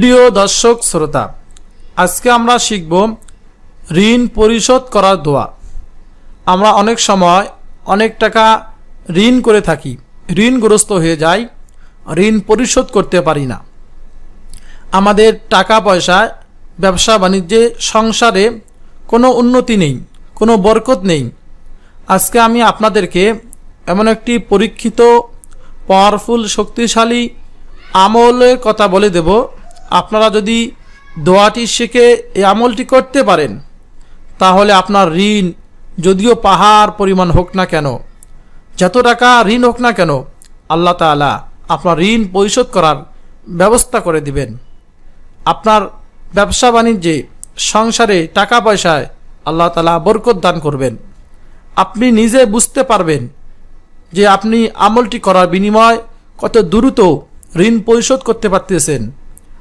প্রিয় দর্শক, শ্রোতা, আজকে আমরা শিখব ঋণ পরিশোধ করার দোয়া। আমরা অনেক সময় অনেক টাকা ঋণ করে থাকি, ঋণগ্রস্ত হয়ে যাই, ঋণ পরিশোধ করতে পারি না। আমাদের টাকা পয়সা, ব্যবসা বাণিজ্যে, সংসারে কোনো উন্নতি নেই, কোনো বরকত নেই। আজকে আমি আপনাদেরকে এমন একটি পরীক্ষিত পাওয়ারফুল শক্তিশালী আমলের কথা বলে দেব আপনারা যদি দোয়াটি শিখে এই আমলটি করতে পারেন, তাহলে আপনার ঋণ, যদিও পাহাড় পরিমাণ হোক না কেন, যত টাকা ঋণ হোক না কেন, আল্লাহ তাআলা আপনার ঋণ পরিশোধ করার ব্যবস্থা করে দিবেন। আপনার ব্যবসা বাণিজ্যে, সংসারে টাকা পয়সায় আল্লাহ তালা বরকত দান করবেন। আপনি নিজে বুঝতে পারবেন যে আপনি আমলটি করার বিনিময় কত দ্রুত ঋণ পরিশোধ করতে পারতেছেন।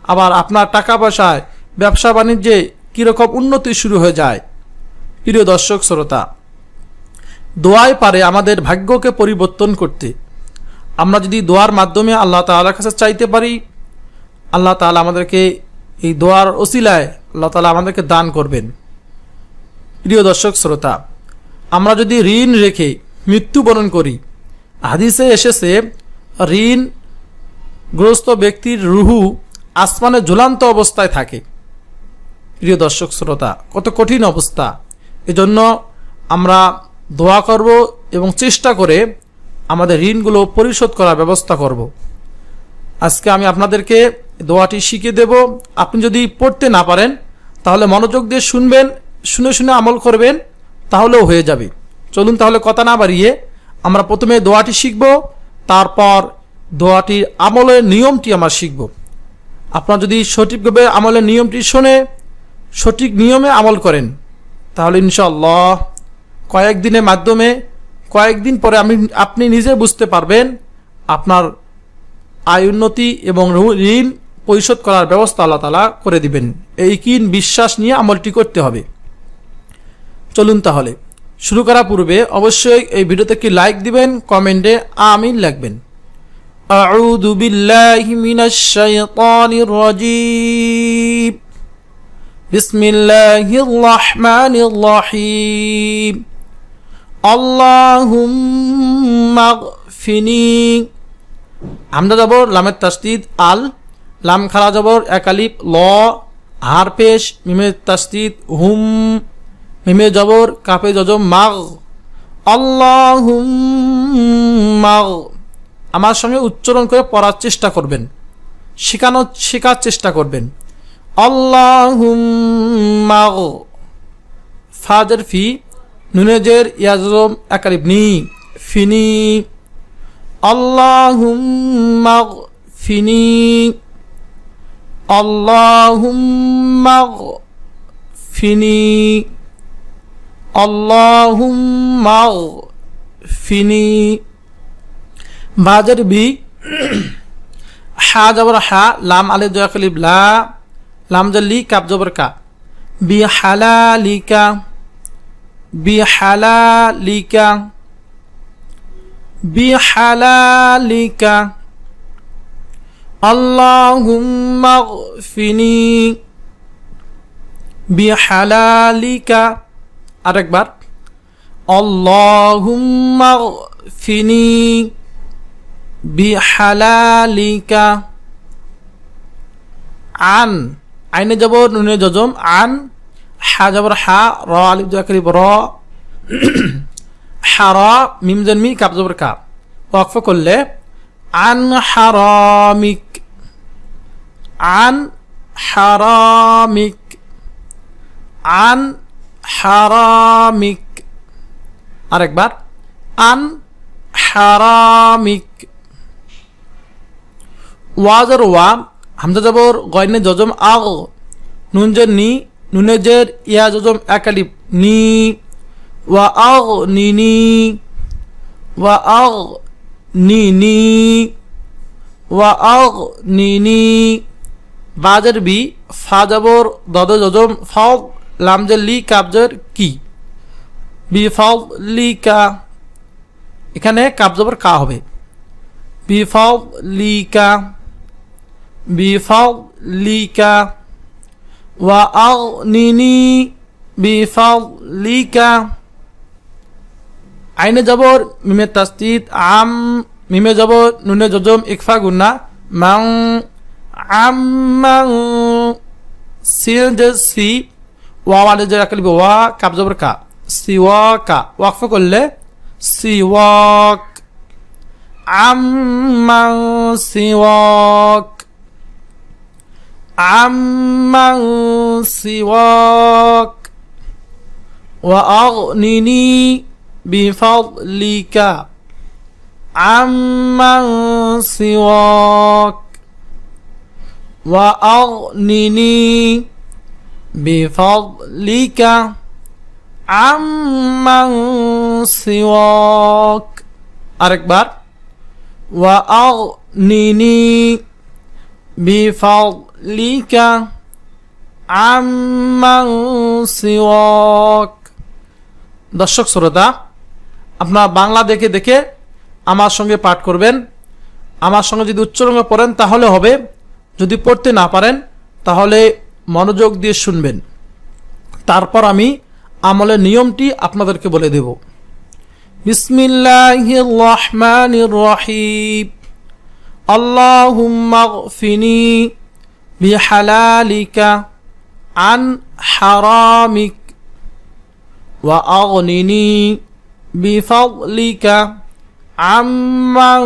আবার আপনার টাকা পয়সায় ব্যবসা বাণিজ্যে কীরকম উন্নতি শুরু হয়ে যায়। প্রিয় দর্শক, শ্রোতা দোয়ায় পারে আমাদের ভাগ্যকে পরিবর্তন করতে। আমরা যদি দোয়ার মাধ্যমে আল্লাহ তাআলার কাছে চাইতে পারি, আল্লাহ তাআলা আমাদেরকে এই দোয়ার ওসিলায় আল্লাহ তালা আমাদেরকে দান করবেন। প্রিয় দর্শক, শ্রোতা, আমরা যদি ঋণ রেখে মৃত্যুবরণ করি, হাদিসে এসেছে ঋণ গ্রস্ত ব্যক্তির রুহু আসমানে ঝুলান্ত অবস্থায় থাকে। প্রিয় দর্শক, শ্রোতা, কত কঠিন অবস্থা। এজন্য আমরা দোয়া করব এবং চেষ্টা করে আমাদের ঋণগুলো পরিশোধ করার ব্যবস্থা করব। আজকে আমি আপনাদেরকে দোয়াটি শিখিয়ে দেব। আপনি যদি পড়তে না পারেন, তাহলে মনোযোগ দিয়ে শুনবেন, শুনে শুনে আমল করবেন, তাহলেও হয়ে যাবে। চলুন তাহলে কথা না বাড়িয়ে আমরা প্রথমে দোয়াটি শিখব, তারপর দোয়াটির আমলের নিয়মটি আমরা শিখব। আপনারা যদি সঠিকভাবে আমলের নিয়মটি শুনে, সঠিক নিয়মে আমল করেন, তাহলে ইনশাল্লাহ কয়েকদিনের মাধ্যমে, কয়েকদিন পরে আমি, আপনি নিজে বুঝতে পারবেন আপনার আয় উন্নতি এবং ঋণ পরিশোধ করার ব্যবস্থা আল্লাহ তালা করে দিবেন। এই কিন বিশ্বাস নিয়ে আমলটি করতে হবে। চলুন তাহলে। শুরু করার পূর্বে অবশ্যই এই ভিডিওতে একটি লাইক দিবেন কমেন্টে আমিন লিখবেন أعوذ بالله من الشيطان الرجيم بسم الله الرحمن الرحيم اللهم اغفني আমরা জবর লামের তাস্তিদ আল লাম খারা জবর একালিপ ল হার পেশ মিমের তাস্তিদ হুম মিমে জবর কাপে জজম মাগ আল্লাহুম মাগ আমার সঙ্গে উচ্চারণ করে পড়ার চেষ্টা করবেন। শেখানো, শেখার চেষ্টা করবেন। ফাজের ফি, নুনেজের ইয়াজম একারিবনি ফিনি। আল্লাহ ফিনি। আল্লাহ ফিনি। আল্লাহ ফিনি। বাজার বি হা জবর হা লাম আলে দয়া কলিব লা লাম জল্লি কাপ জবর কা বি হালালিকা বি হালালিকা بحلالك اللهم اغفني بحلالك আরেকবার اللهم اغفني বিহালালিকা। আন, আইনে যাব নুনে জজম আন, হা যাবর হা, র, আলিফ জাকরিব র। হারা মিম জন্মি কাপ জবর কাপ। ওয়াকফ করলে, আন হারামিক। আন হারামিক। আন হারামিক। আরেকবার, আন হারামিক। ওয়াজর ওয়া, হামজা জবর, গয়নে জজম, আগ নুনজের নি নুনেজের ইয়া জজম একালিপ নি, ওয়া আগ, নি নি, ওয়া আগ, নি নি, ওয়া আগ, নি নি বাজের বি, ফা জবর দদ জজম ফাউক লামজের লি কাবজের কি। বি ফাউক লি, কা, এখানে কাবজবর কা হবে। বি ফাউক লি, কা بفضلك وأغنني بفضلك আইনে জবর মিমে তাস্তিদ আম মিমে জবর নুনে জজম ইকফা গুন্না মাং আম সিল যে সি ওয়া ওয়ালে যে রাখলে ওয়া কাপ জবর কা সি ওয়া কা ওয়াকফ করলে C walk Amman সিওয়াক amman siwak. Wa aghnini bi fadlika amman siwak. Wa aghnini bi fadlika amman siwak. Arekbar wa aghnini bi fadlika عمن سواك দর্শক শ্রোতা আপনারা বাংলা দেখে দেখে আমার সঙ্গে পাঠ করবেন আমার সঙ্গে যদি উচ্চারণ পড়েন তাহলে হবে যদি পড়তে না পারেন তাহলে মনোযোগ দিয়ে শুনবেন তারপর আমি আমলের নিয়মটি আপনাদেরকে বলে দেব বিসমিল্লাহির রহমানির রহিম আল্লাহুম্মা গফিনি بحلالك عن حرامك وأغنني بفضلك عمن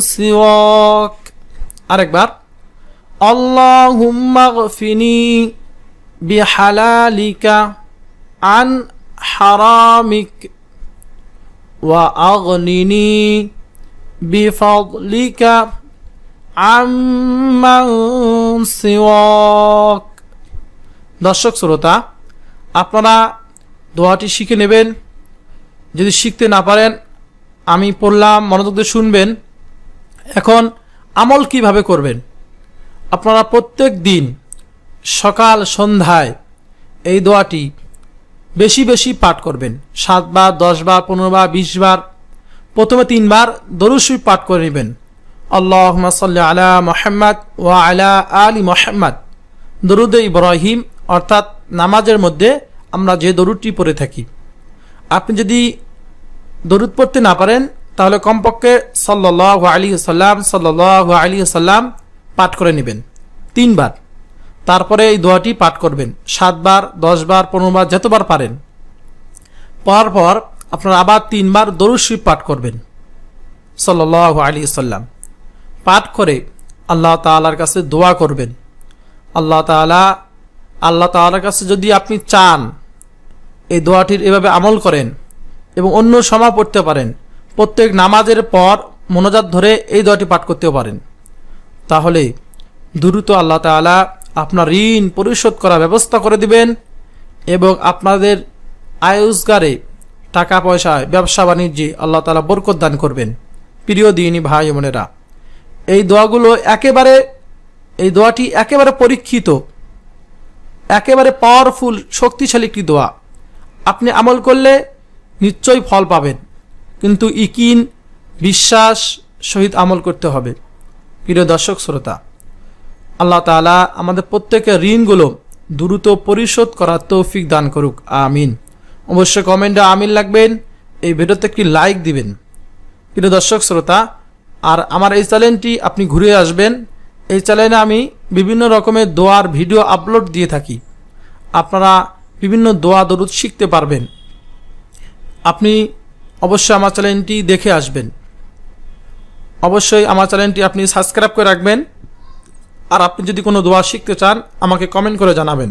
سواك. أكبر اللهم اغفني بحلالك عن حرامك وأغنني بفضلك দর্শক, শ্রোতা, আপনারা দোয়াটি শিখে নেবেন। যদি শিখতে না পারেন, আমি পড়লাম, মনোযোগ শুনবেন। এখন আমল কীভাবে করবেন? আপনারা প্রত্যেক দিন সকাল, সন্ধ্যায় এই দোয়াটি বেশি বেশি পাঠ করবেন। সাতবার, দশবার, পনেরো বার, বিশ বার, প্রথমে তিনবার দরুসুই পাঠ করে নেবেন। আল্লাহ সাল্লি আলা মোহাম্মদ ও আলা আলী মোহাম্মদ দরুদ ইব্রাহিম, অর্থাৎ নামাজের মধ্যে আমরা যে দরুদটি পড়ে থাকি। আপনি যদি দরুদ পড়তে না পারেন, তাহলে কমপক্ষে সাল্লাহ আলী সাল্লাম সাল্লাহ আলী সাল্লাম পাঠ করে নেবেন। তিনবার। তারপরে এই দোয়াটি পাঠ করবেন। সাতবার, দশবার, পনেরোবার, যতবার পারেন। পড়ার পর আপনারা আবার তিনবার দরুদ দরুশিব পাঠ করবেন। সাল্লাহ আলী সাল্লাম পাঠ করে আল্লাহ তালার কাছে দোয়া করবেন। আল্লাহ তালা আল্লাহ তালার কাছে যদি আপনি চান এই দোয়াটির এভাবে আমল করেন এবং অন্য সময় পড়তে পারেন, প্রত্যেক নামাজের পর মনোজাত ধরে এই দোয়াটি পাঠ করতেও পারেন। তাহলে দ্রুত আল্লাহ তালা আপনার ঋণ পরিশোধ করার ব্যবস্থা করে দিবেন এবং আপনাদের আয় রোজগারে টাকা পয়সায় ব্যবসা বাণিজ্যে আল্লাহ তালা বরকত দান করবেন। প্রিয় দিনী ভাই বোনেরা এই দোয়াগুলো একেবারে, এই দোয়াটি একেবারে পরীক্ষিত, একেবারে পাওয়ারফুল শক্তিশালী একটি দোয়া। আপনি আমল করলে নিশ্চয়ই ফল পাবেন, কিন্তু ইকিন, বিশ্বাস সহিত আমল করতে হবে। প্রিয় দর্শক, শ্রোতা, আল্লাহ তালা আমাদের প্রত্যেকের ঋণগুলো দ্রুত পরিশোধ করার তৌফিক দান করুক, আমিন। অবশ্যই কমেন্টে আমিন লাগবেন, এই ভিডিওতে একটি লাইক দিবেন। প্রিয় দর্শক, শ্রোতা আর আমার এই চ্যানেলটি আপনি ঘুরে আসবেন। এই চ্যানেলে আমি বিভিন্ন রকমের দোয়ার ভিডিও আপলোড দিয়ে থাকি। আপনারা বিভিন্ন দোয়া দরুদ শিখতে পারবেন। আপনি অবশ্যই আমার চ্যানেলটি দেখে আসবেন। অবশ্যই আমার চ্যানেলটি আপনি সাবস্ক্রাইব করে রাখবেন। আর আপনি যদি কোনো দোয়া শিখতে চান, আমাকে কমেন্ট করে জানাবেন।